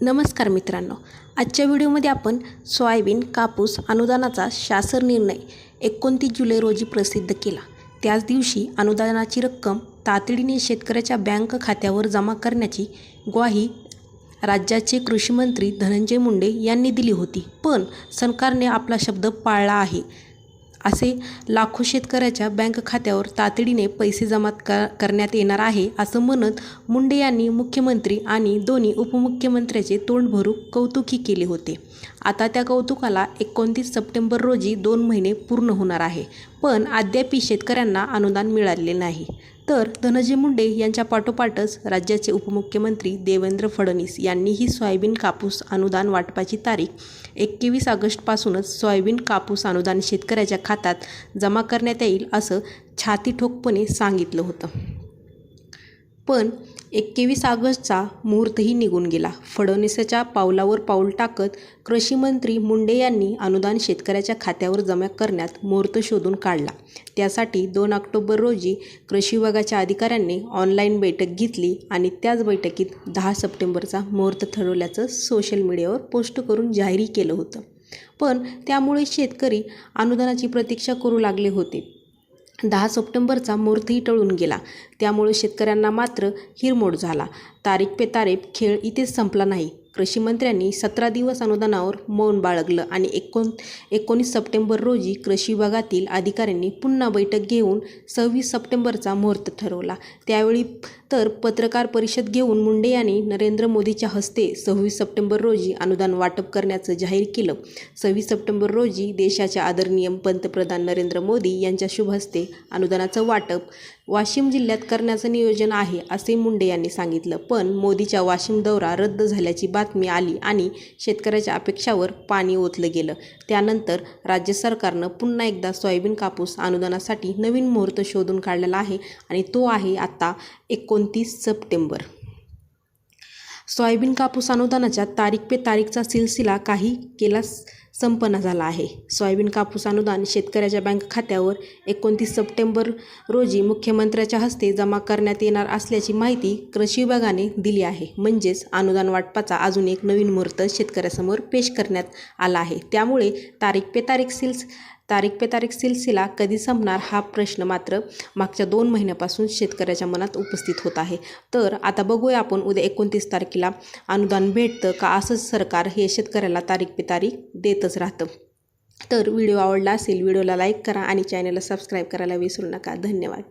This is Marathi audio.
नमस्कार मित्रांनो. आजच्या व्हिडिओमध्ये आपण सोयाबीन कापूस अनुदानाचा शासन निर्णय एकोणतीस जुलै रोजी प्रसिद्ध केला. त्याच दिवशी अनुदानाची रक्कम तातडीने शेतकऱ्याच्या बँक खात्यावर जमा करण्याची ग्वाही राज्याचे कृषीमंत्री धनंजय मुंडे यांनी दिली होती. पण सरकारने आपला शब्द पाळला आहे. असे लाखो शेतकऱ्याच्या बँक खात्यावर तातडीने पैसे जमा कर करण्यात येणार आहे असं म्हणत मुंडे यांनी मुख्यमंत्री आणि दोन्ही उपमुख्यमंत्र्याचे तोंड भरू कौतुकही केले होते. आता त्या कौतुकाला एकोणतीस सप्टेंबर रोजी दोन महिने पूर्ण होणार आहे पण अद्यापही शेतकऱ्यांना अनुदान मिळालेले नाही. तर धनंजय मुंडे यांच्या पाठोपाठच राज्याचे उपमुख्यमंत्री देवेंद्र फडणवीस यांनीही सोयाबीन कापूस अनुदान वाटपाची तारीख एकवीस ऑगस्टपासूनच सोयाबीन कापूस अनुदान शेतकऱ्याच्या खात्यात जमा करण्यात येईल असं छातीठोकपणे सांगितलं होतं. पण एकवीस ऑगस्टचा मुहूर्तही निघून गेला. फडणवीसाच्या पावलावर पाऊल टाकत कृषीमंत्री मुंडे यांनी अनुदान शेतकऱ्याच्या खात्यावर जमा करण्यात मुहूर्त शोधून काढला. त्यासाठी दोन ऑक्टोबर रोजी कृषी विभागाच्या अधिकाऱ्यांनी ऑनलाईन बैठक घेतली आणि त्याच बैठकीत दहा सप्टेंबरचा मुहूर्त ठरवल्याचं सोशल मीडियावर पोस्ट करून जाहीरही केलं होतं. पण त्यामुळे शेतकरी अनुदानाची प्रतीक्षा करू लागले होते. दहा सप्टेंबरचा मुहूर्तही टळून गेला. त्यामुळे शेतकऱ्यांना मात्र हिरमोड झाला. तारीख पे तारीख खेळ इथेच संपला नाही. कृषीमंत्र्यांनी सतरा दिवस अनुदानावर मौन बाळगलं आणि एकोण एकोणीस सप्टेंबर रोजी कृषी विभागातील अधिकाऱ्यांनी पुन्हा बैठक घेऊन सव्वीस सप्टेंबरचा मुहूर्त ठरवला. त्यावेळी तर पत्रकार परिषद घेऊन मुंडे यांनी नरेंद्र मोदीच्या हस्ते सव्वीस सप्टेंबर रोजी अनुदान वाटप करण्याचं जाहीर केलं. सव्वीस सप्टेंबर रोजी देशाच्या आदरणीय पंतप्रधान नरेंद्र मोदी यांच्या शुभ हस्ते अनुदानाचं वाटप वाशिम जिल्ह्यात करण्याचं नियोजन आहे असे मुंडे यांनी सांगितलं. पण मोदीच्या वाशिम दौरा रद्द झाल्याची बातमी आली आणि शेतकऱ्याच्या अपेक्षावर पाणी ओतलं गेलं. त्यानंतर राज्य सरकारनं पुन्हा एकदा सोयाबीन कापूस अनुदानासाठी नवीन मुहूर्त शोधून काढलेला आहे आणि तो आहे आता एकोणतीस सप्टेंबर. सोयाबीन कापूस अनुदानाच्या तारीख पे तारीखचा सिलसिला काही केला संपन्न झाला आहे. सोयाबीन कापूस अनुदान शेतकऱ्याच्या बँक खात्यावर एकोणतीस सप्टेंबर रोजी मुख्यमंत्र्याच्या हस्ते जमा करण्यात येणार असल्याची माहिती कृषी विभागाने दिली आहे. म्हणजेच अनुदान वाटपाचा अजून एक नवीन मुहूर्त शेतकऱ्यासमोर पेश करण्यात आला आहे. त्यामुळे तारीख पे तारीख सिल्स तारीख पे तारीख सिलसिला कधी संपणार हा प्रश्न मात्र मागच्या दोन महिन्यापासून शेतकऱ्याच्या मनात उपस्थित होत आहे. तर आता बघूया आपण उद्या एकोणतीस तारखेला अनुदान भेटतं का असंच सरकार हे शेतकऱ्याला तारीख पे तारीख देतच राहतं. तर व्हिडिओ आवडला असेल व्हिडिओला लाईक करा आणि चॅनलला सबस्क्राईब करायला विसरू नका. धन्यवाद.